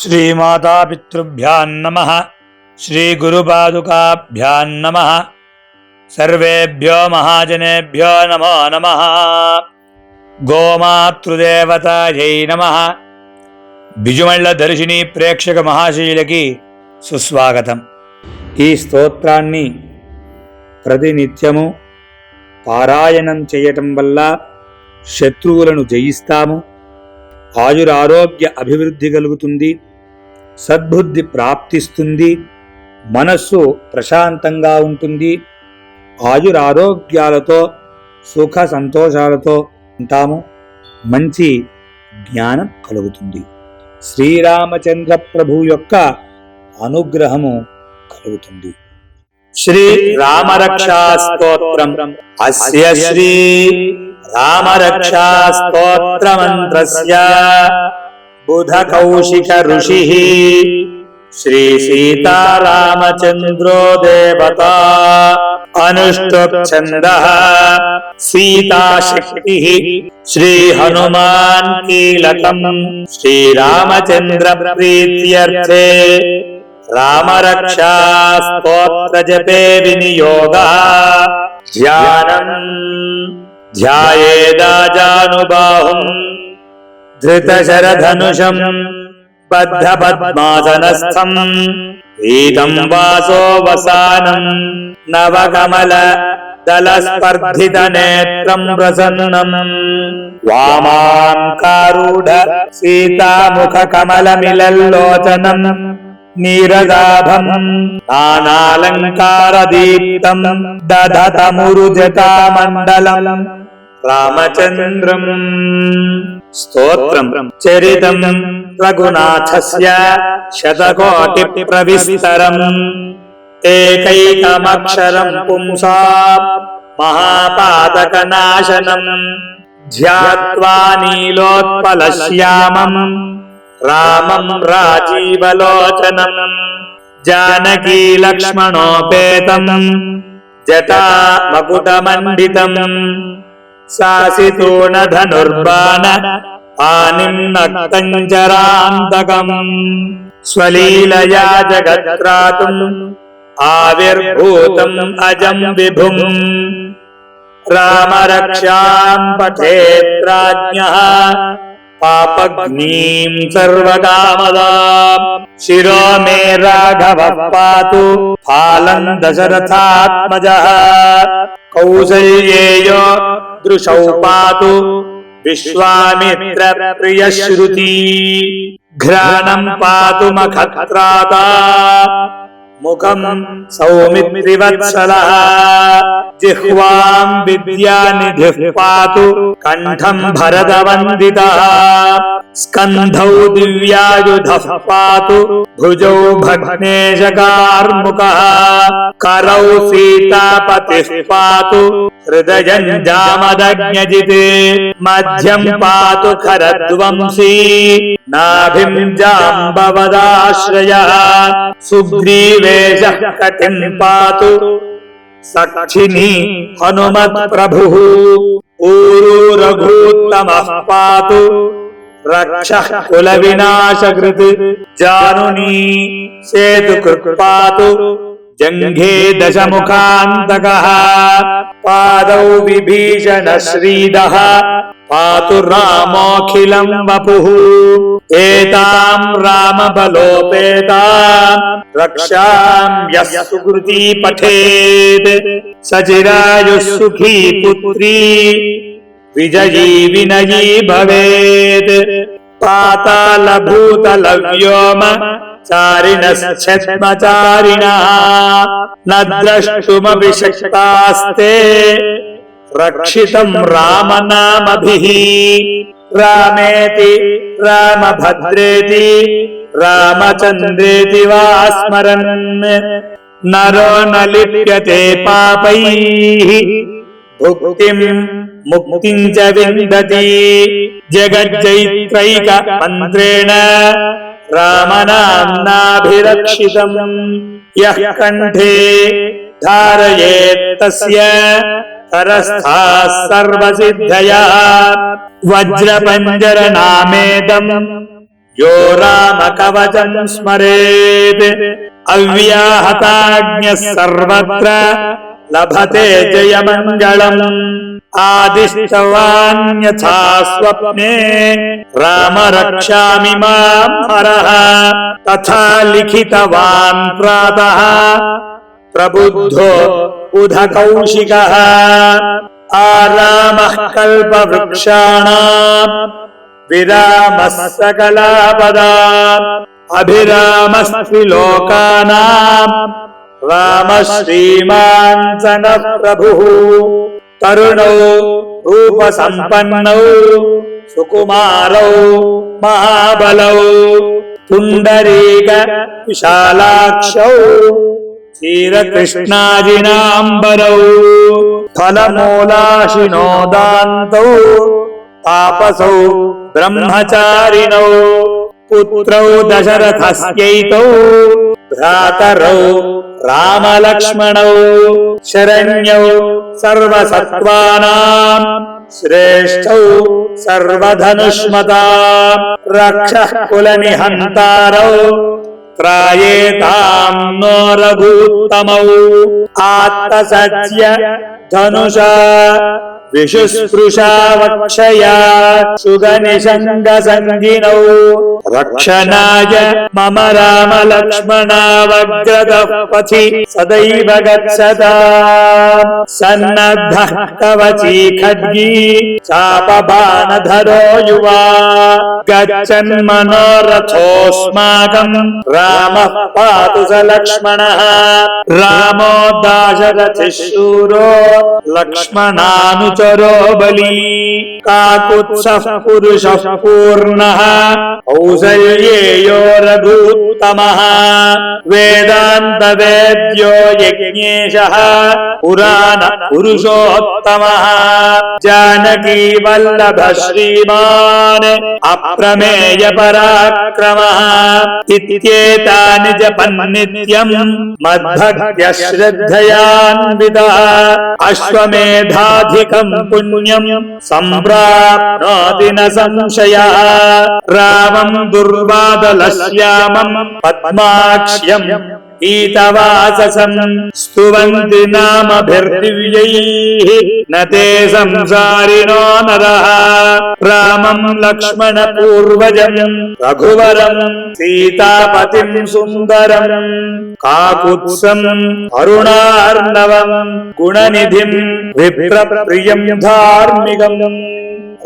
श्रीमातापितृभ्यां नमः श्रीगुरुपादुकाभ्यां नमः सर्वेभ्यो महाजनेभ्यो नमो नमः గోమాతృదేవతాయై నమ బిజుమళ్ళ దర్శిని ప్రేక్షక మహాశయులకి సుస్వాగతం ఈ స్తోత్రాన్ని ప్రతినిత్యము పారాయణం చేయటం వల్ల శత్రువులను జయిస్తాము ఆయురారోగ్య అభివృద్ధి కలుగుతుంది సద్బుద్ధి ప్రాప్తిస్తుంది మనస్సు ప్రశాంతంగా ఉంటుంది. ఆయురారోగ్యాలతో సుఖ సంతోషాలతో ఉంటాము. మంచి జ్ఞానం కలుగుతుంది. శ్రీరామచంద్ర ప్రభు యొక్క అనుగ్రహము కలుగుతుంది. श्री राम रक्षा स्तोत्रम् अस्य श्री राम रक्षा स्तोत्र मंत्र बुध कौशिक ऋषि श्री सीता रामचंद्रो देवता अनुष्टुप छंद सीता शक्ति श्री अनुष्टुप्छन्दः सीताशक्तिः श्री रामचंद्र प्रीत्यर्थे राम रक्षास्तोक्तजपे विनियोगः। ध्यानम् ध्यायेदाजानुबाहुम् धृतशरधनुषम् बद्धपद्मासनस्थम्। ीतम् वासो वसानम् नवकमल दलस्पर्धितनेत्रम् प्रसन्नम्। वामाङ्कारूढ सीतामुखकमल मिलल्लोचनम् నీరదాభం నానాలంకారదీప్తం దధతమురుజటామండలం రామచంద్రం స్తోత్రం. చరితం రఘునాథస్య శతకోటి ప్రవిస్తరం ఏకైకమక్షరం పుంసా మహాపాతకనాశనం. ధ్యాత్వా నీలోత్పల శ్యామం रामम् राजीवलोचनम् जानकी लक्ष्मणोपेतम् जटा मकुटमण्डितम् न धनुर्बाण पानिम् नक्तम् स्वलीलया जगत्रातुम् आविर्भूतम् अजम् विभुम्। रामरक्षाम् पठेत्राज्ञः पापग्नीं सर्वदा शिरो मे राघवः पातु फालम् दशरथात्मजः। कौसल्येय दृशौ पातु, विश्वामित्रप्रियश्रुती। घ्राणम् पातु मखत्राता। मुखम सौमित्रिवत्सलः जिह्वां विद्यानिधिः पातु कंठम कण्ठं भरतवन्दितः स्कंधौ दिव्यायुध पातु भुजौ भग्नेशकार्मुकः करौ सीतापतिः पातु हृदयञ्जामदज्ञजिते मध्यम् पातु खरद्वंसी। नाभिम् जाम्बवदाश्रयः। सुग्रीवेशः कठिम् पातु सक्षिणी हनुमत्प्रभुः। ऊरु रघूत्तमः पातु रक्षः कुलविनाशकृत्। जानुनी सेतुकृत् पातु जङ्घे दशमुखान्तकः पादौ विभीषणश्रीदः पातु रामोऽखिलम् वपुः। एताम् रामबलोपेताम् रक्षाम्यः सुकृती पठेत्। सचिरायुः सुखी पुत्री विजयी विनयी भवेत्। पातालभूतलव्योम चारिणश्छद्मचारिणा न द्रष्टुमभिषक्तास्ते। रक्षितम् रामनामभिः। रामेति रामभद्रेति। रामचन्द्रेति वा स्मरन् नरो न लिप्यते पापैः। भुक्तिम् मुक्तिम् च विन्दति। जगज्जैत्रैकमन्त्रेण। रामनाम्नाभिरक्षितम्। यः कण्ठे धारयेत्तस्य करस्थाः वज्रपञ्जरनामेदम्। यो रामकवचम् स्मरेत्। अव्याहताज्ञः सर्वत्र। लभते जयमङ्गलम्। आदिष्टवान्यथा स्वप्ने। राम रक्षामि माम् हरः। तथा लिखितवान् प्रातः। प्रबुद्धो बुधकौशिकः आरामः कल्पवृक्षाणाम्। विरामः सकलापदा अभिरामस्ति लोकानाम्। रामः सनः प्रभुः तरुणौ रूपसम्पन्नौ सुकुमारौ महाबलौ पुण्डरीक विशालाक्षौ क्षीरकृष्णाजिनाम्बरौ फलमूलाशिनोदान्तौ तापसौ ब्रह्मचारिणौ पुत्रौ दशरथस्यैतौ भ्रातरौ रामलक्ष्मणौ शरण्यौ सर्वसत्त्वानाम् श्रेष्ठौ सर्वधनुष्मता रक्षः कुलनिहन्तारौ त्रायेताम् नो रघूत्तमौ धनुषा विशुस्पृशा वक्षया सुगनिषङ्गसङ्गिनौ। రక్షణాయ మమ రామ లక్ష్మణావగ్రద పథి సదైవ గచ్చదా సన్నద్ధ కవచీ ఖడ్గీ చాపబాణధరో యువా గచ్చన్ మనోరథోస్మాకం రామ పాతు స లక్ష్మణ రామో దాశరథి శూరో లక్ష్మణానుచరో బలి కాకుత్స పురుష పూర్ణ ఔ कौसल्येयो रघूत्तमः वेदान्तवेद्यो यज्ञेशः। पुराण पुरुषोत्तमः। जानकी वल्लभ श्रीमान् अप्रमेय पराक्रमः। इत्येतानि जपन्नित्यम् मद्भक्त्य श्रद्धयान्वितः अश्वमेधाधिकम् पुण्यम् सम्प्राप्नोति न संशयः। रामम् ദുർവാദലശ്യാമം പത്മാക്ഷ്യം ീതവാസസം സ്തുവന്തി നാമഭിർദിവ്യൈ നേ സംസാരിണോ നര രാമം ലക്ഷ്മണ പൂർവജം രഘുവരം സീതാപതിം സുന്ദരം കാകുത്സം അരുണാർണവം ഗുണനിധിം വിപ്രപ്രിയം ധാർമ്മികം.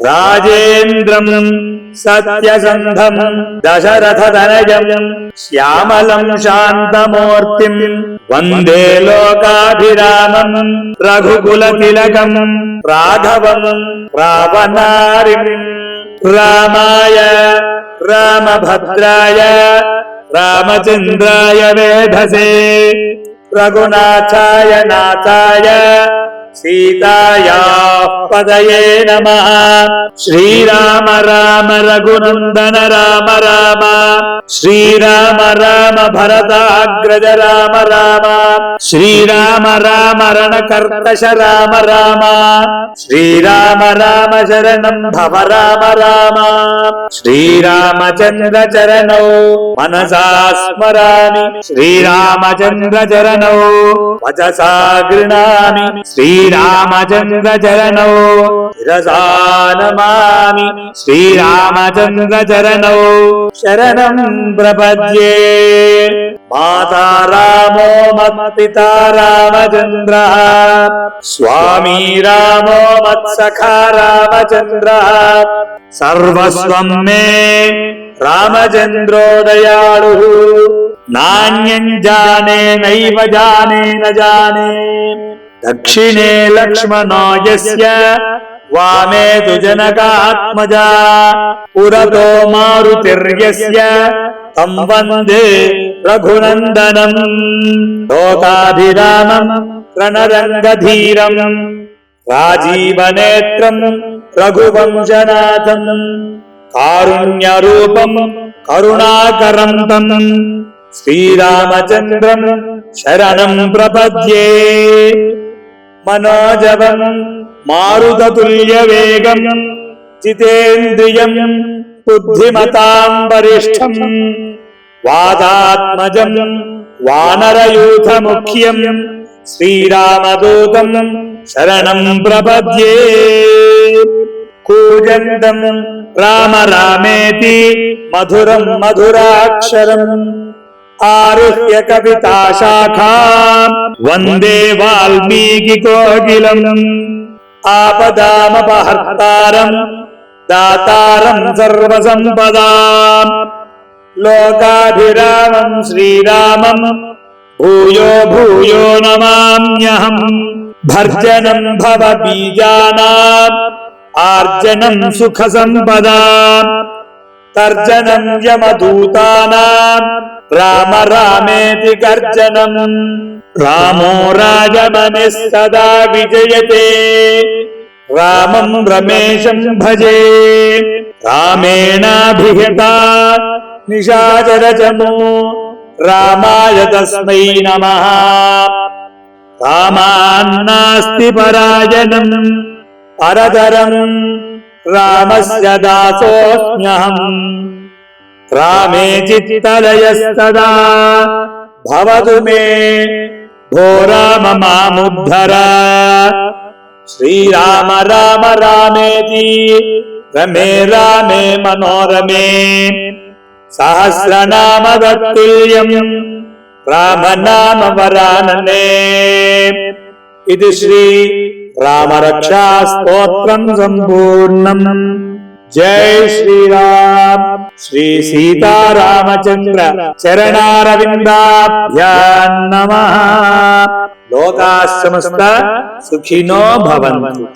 രാജേന്ദ്രം സത്യസന്ധം ദശരഥതനജം ശ്യാമലം ശാന്തമൂർത്തിം വന്ദേ ലോകാഭിരാമം രഘുകുലതിലകം രാഘവം രാവണാരിം രാമായ രാമഭദ്രായ രാമചന്ദ്രായ വേധസേ രഘുനാഥായ നാഥായ सीतायाः पदये नमः श्रीराम राम रघुनन्दन राम राम श्रीराम राम भरताग्रज राम राम श्रीराम राम रणकर्कश राम राम श्रीराम राम शरणम् भव राम राम श्रीरामचन्द्र चरणौ मनसा स्मरामि श्रीरामचन्द्र चरणौ वचसा गृणामि श्रीरामचन्द्र శ్రీరామచంద్ర చరణో రసానమామి శ్రీరామచంద్ర చరణో శరణం ప్రపద్యే. మాతా రామో మత్పిత రామచంద్ర. స్వామీ రామో మత్సఖా రామచంద్ర. సర్వస్వం మే రామచంద్రో దయాళు నాణ్యం జానే నైవ జానే న జానే. దక్షిణే లక్ష్మణాయస్య వామే దుజనకాత్మజా పురతో మారుతిర్యస్య తం వందే రఘునందనం లోకాభిరామం ప్రణరంగధీరం రాజీవనేత్రం రఘువంశనాథం కారుణ్యరూపం కరుణాకరం తం శ్రీరామచంద్రం శరణం ప్రపద్యే മനോജവം മാരുതതുല്യവേഗം ചിതേന്ദ്രിയം ബുദ്ധിമതാം വരിഷ്ഠം വാദാത്മജം വാനരയൂഥമുഖ്യം ശ്രീരാമദൂതം ശരണം പ്രപദ്യേ. കൂജന്തം രാമ രാമേതി മധുരം മധുരാക്ഷരം आरुह्य कविता शाखा वंदे वाल्मीकि कोकिलम्। आपदामपहर्तारम् दातारम् सर्वसम्पदाम्। लोकाभिरामम् श्रीरामम् भूयो भूयो नमाम्यहम्। भर्जनम् भवबीजानाम् आर्जनम् सुखसम्पदाम्। तर्जनम् यमदूतानाम् राम रामेति गर्जनम्। रामो राजमनिः सदा विजयते। रामम् रमेशम् भजे। रामेणाभिहता निशाचरचमो रामाय तस्मै नमः। रामान्नास्ति परायणम्। परतरम्। रामस्य दासोऽस्म्यहम्। रामे मे घोरा ममामुद्धर श्रीराम, राम, रामेति। रमे, रामे, मनोरमे। सहस्रनाम तत्तुल्यम् राम नाम वरानने इति श्री रामरक्षास्तोत्रम् सम्पूर्णम्। జై శ్రీరామ్. శ్రీ సీతారామచంద్ర చరణారవిందాభ్యాన్ నమ. లోకా సమస్త సుఖినో భవంతు.